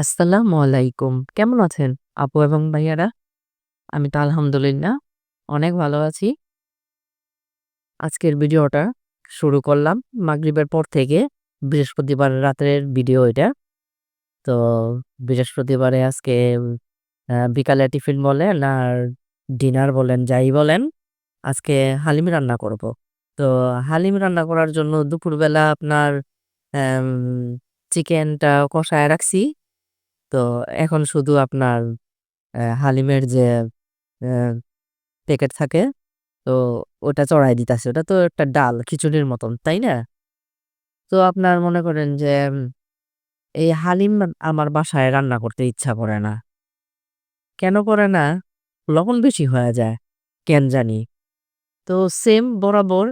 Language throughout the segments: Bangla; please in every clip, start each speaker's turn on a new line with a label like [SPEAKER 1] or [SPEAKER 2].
[SPEAKER 1] আসসালামু আলাইকুম। কেমন আছেন আপু এবং ভাইয়ারা? আমি তো আলহামদুলিল্লাহ অনেক ভালো আছি। আজকের ভিডিওটা শুরু করলাম মাগরিবের পর থেকে। বৃহস্পতিবার রাতের ভিডিও এটা। তো বৃহস্পতিবারে আজকে বিকালে টিফিন বলেন আর ডিনার বলেন যাই বলেন, আজকে হালিম রান্না করব। তো হালিম রান্না করার জন্য দুপুরবেলা আপনার চিকেনটা কষায় রাখছি। তো এখন শুধু আপনার হালিমের যে প্যাকেট থাকে, তো ওটা চড়ায় দিতেছে ওটা তো একটা ডাল, খিচুড়ির মতন, তাই না? তো আপনার মনে করেন যে এই হালিম আমার বাসায় রান্না করতে ইচ্ছা করে না। কেন করে না? লবণ বেশি হয়ে যায়। কেন জানি। তো সেম বরাবর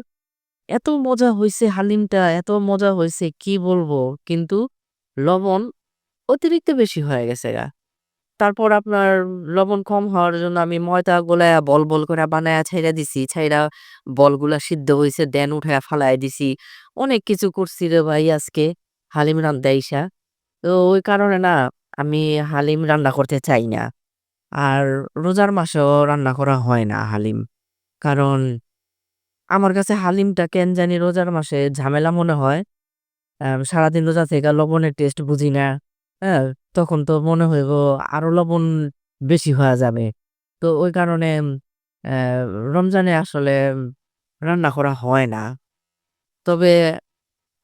[SPEAKER 1] এত মজা হয়েছে হালিমটা, এত মজা হয়েছে কি বলব? কিন্তু লবণ অতিরিক্ত বেশি হয়ে গেছে গা তারপর আপনার লবণ কম হওয়ার জন্য আমি ময়দা গোলায়া বল, বল করে বানায়া ছাইড়া দিছি। ছাইড়া বলগুলা সিদ্ধ হইছে দেন উঠায়া ফালায়া দিছি। অনেক কিছু করছি রে ভাই আজকে হালিম রান্দা আইসা। তো ওই কারণে না আমি হালিম রান্না করতে চাই না। আর রোজার মাসেও রান্না করা হয় না হালিম। কারণ আমার কাছে হালিমটা কেন জানি রোজার মাসে ঝামেলা মনে হয়। সারাদিন রোজা থেকে লবণের টেস্ট বুঝি না। হ্যাঁ? তখন তো মনে হইব আরও লবণ বেশি হয়া যাবে। তো ওই কারণে রমজানে আসলে রান্না করা হয় না। তবে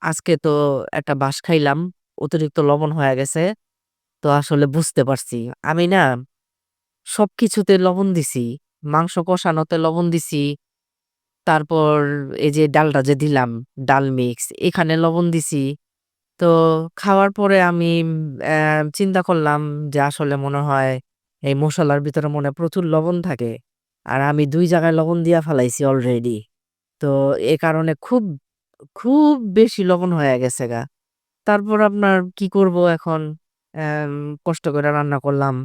[SPEAKER 1] আজকে তো একটা বাঁশ খাইলাম। অতিরিক্ত লবণ হয়ে গেছে। তো আসলে বুঝতে পারছি। আমি না সবকিছুতে লবণ দিছি। মাংস কষানোতে লবণ দিছি। তারপর এই যে ডালটা যে দিলাম, ডাল মিক্স এখানে লবণ দিছি। তো খাওয়ার পরে আমি চিন্তা করলাম যে আসলে মনে হয় এই মসলার ভিতরে মনে প্রচুর লবণ থাকে। আর আমি ২ জায়গায় লবণ দিয়া ফালাইছি অলরেডি। তো এ কারণে খুব, খুব বেশি লবণ হয়া গেছেগা। তারপর আপনার কি করব এখন? কষ্ট কইরা রান্না করলাম।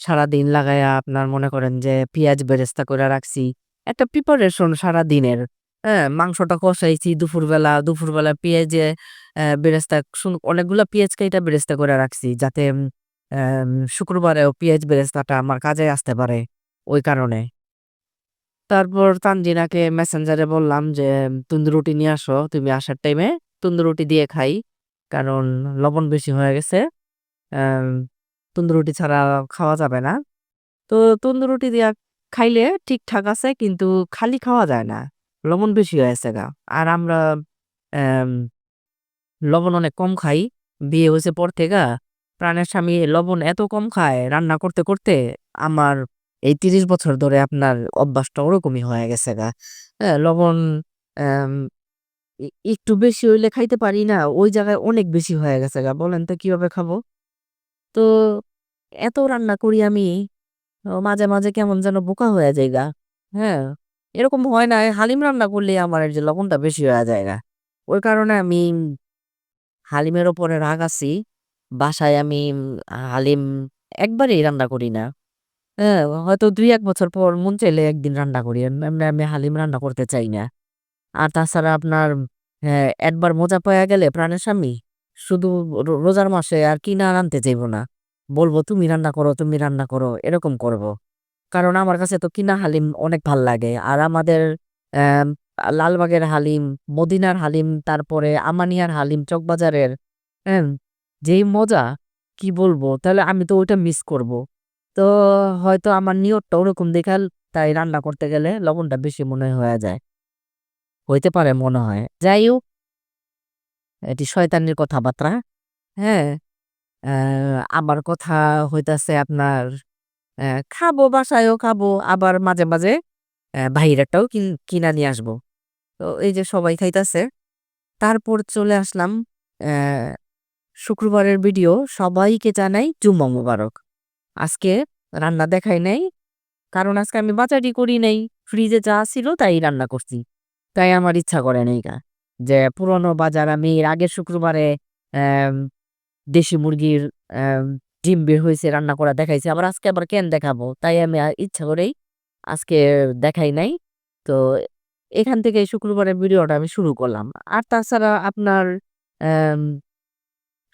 [SPEAKER 1] সারাদিন লাগাইয়া আপনার মনে করেন যে পিঁয়াজ বেরেস্তা কইরা রাখছি। একটা প্রিপারেশন সারাদিনের। হ্যাঁ? মাংসটা কষাইছি দুপুরবেলা, দুপুরবেলা পেঁয়াজে বেরেস্তা সুন অনেকগুলা পেঁয়াজ কাইটা বেরেস্তা করে রাখছি। যাতে অ্যাম শুক্রবারেও পেঁয়াজ বেরেস্তাটা আমার কাজে আসতে পারে। ওই কারণে। তারপর তানজিনাকে মেসেঞ্জারে বললাম যে, "তন্দুর রুটি নিয়ে আসো। তুমি আসার টাইমে তন্দুর রুটি দিয়ে খাই। কারণ লবণ বেশি হয়ে গেছে। তন্দুর রুটি ছাড়া খাওয়া যাবে না।" তো তন্দুর রুটি দিয়া খাইলে ঠিকঠাক আছে কিন্তু খালি খাওয়া যায় না। লবণ বেশি হয়েছেগা। আর আমরা লবণ অনেক কম খাই। বিয়ে হইছে পর থেকা প্রাণের স্বামী লবণ এত কম খায় রান্না করতে, করতে আমার এই ৩০ বছর ধরে আপনার অভ্যাসটা ওরকমই হয়ে গেছেগা। হ্যাঁ? লবণ একটু বেশি হইলে খাইতে পারি না। ওই জায়গায় অনেক বেশি হয়ে গেছে গা বলেন তো কীভাবে খাব? তো এত রান্না করি আমি মাঝে, মাঝে কেমন যেন বোকা হয়ে যায় গা হ্যাঁ? এরকম হয় না হালিম রান্না করলে আমার যে লবণটা বেশি হয়া যায়গা। ওই কারণে আমি হালিমের ওপরে রাগ আছি। বাসায় আমি হালিম একবারেই রান্না করি না। হ্যাঁ? হয়তো ২-১ বছর পর মন চাইলে একদিন রান্না করি। আমি হালিম রান্না করতে চাই না। আর তাছাড়া আপনার হ্যাঁ, একবার মজা পাইয়া গেলে প্রাণের স্বামী শুধু রোজার মাসে আর কিনা আর আনতে চাইব না। বলব "তুমি রান্না করো, তুমি রান্না করো।" এরকম করব। কারণ আমার কাছে তো কিনা হালিম অনেক ভালো লাগে। আর আমাদের লালবাগের হালিম, মদিনার হালিম, তারপরে আমানিয়ার হালিম, চকবাজারের হ্যাঁ? যেই মজা কি বলব? তাহলে আমি তো ওইটা মিস করব। তো হয়তো আমার নিয়তটা ওরকম দেখাল তাই রান্না করতে গেলে লবণটা বেশি মনে হয়ে যায়। হইতে পারে মনে হয়। যাই হোক এটি শয়তানির কথাবার্তা। হ্যাঁ? আমার কথা হইতাছে আপনার খাব বাসায়ও খাব। আবার মাঝে, মাঝে অ্যা বাহিরেরটাও কিন নিয়ে আসব। তো এই যে সবাই খাইতাছে। তারপর চলে আসলাম শুক্রবারের ভিডিও। সবাইকে জানাই জুম্মা মুবারক। আজকে রান্না দেখাই নাই। কারণ আজকে আমি বাজারই করি নাই। ফ্রিজে যা ছিল তাই রান্না করছি। তাই আমার ইচ্ছা করে নাইগা। যে পুরনো বাজার আমি এর আগের শুক্রবারে দেশি মুরগির ডিম বের হয়েছে রান্না করা দেখাইছে আবার আজকে আবার কেন দেখাবো? তাই আমি ইচ্ছা করেই আজকে দেখাই নাই। তো এখান থেকেই শুক্রবারের ভিডিওটা আমি শুরু করলাম। আর তাছাড়া আপনার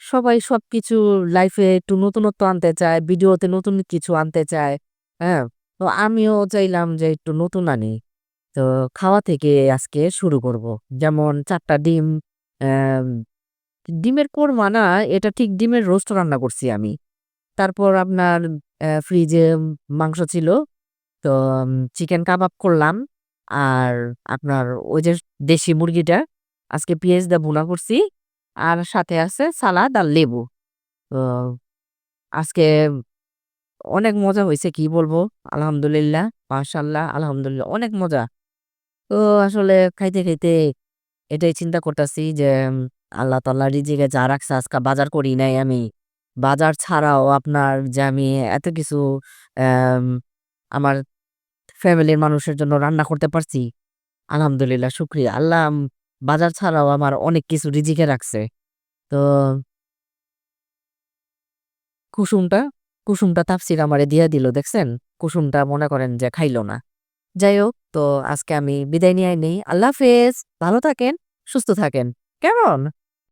[SPEAKER 1] সবাই সবকিছু লাইফে একটু নতুনত্ব আনতে চায়, ভিডিওতে নতুন কিছু আনতে চায়। হ্যাঁ? তো আমিও চাইলাম যে একটু নতুন আনি। তো খাওয়া থেকে আজকে শুরু করব। যেমন চারটা ডিম, ডিমের কোরমা না, এটা ঠিক ডিমের রোস্ট রান্না করছি আমি। তারপর আপনার ফ্রিজে মাংস ছিল। তো চিকেন কাবাব করলাম। আর আপনার ওই যে দেশি মুরগিটা আজকে পেঁয়াজ দিয়ে ভুনা করছি। আর সাথে আছে সালাদ আর লেবু। তো আজকে অনেক মজা হয়েছে কি বলব? আলহামদুলিল্লাহ, মাশাআল্লাহ, আলহামদুলিল্লাহ অনেক মজা। তো আসলে খাইতে, খাইতে এটাই চিন্তা করতেছি যে আল্লাহ তাআলা রিজিকে যা রাখছে আজকে বাজার করি নাই আমি। বাজার ছাড়াও আপনার যে আমি এত কিছু আমার ফ্যামিলির মানুষের জন্য রান্না করতে পারছি। আলহামদুলিল্লাহ শুকরিয়া। আল্লাহ বাজার ছাড়াও আমার অনেক কিছু রিজিকে রাখছে। তো কুসুমটা, কুসুমটা তাফসীর আমারে দিয়া দিল দেখছেন? কুসুমটা মনে করেন যে খাইল না। যাই হোক তো আজকে আমি বিদায় নিয়ে নেই। আল্লাহ হাফেজ। ভালো থাকেন, সুস্থ থাকেন। কেমন?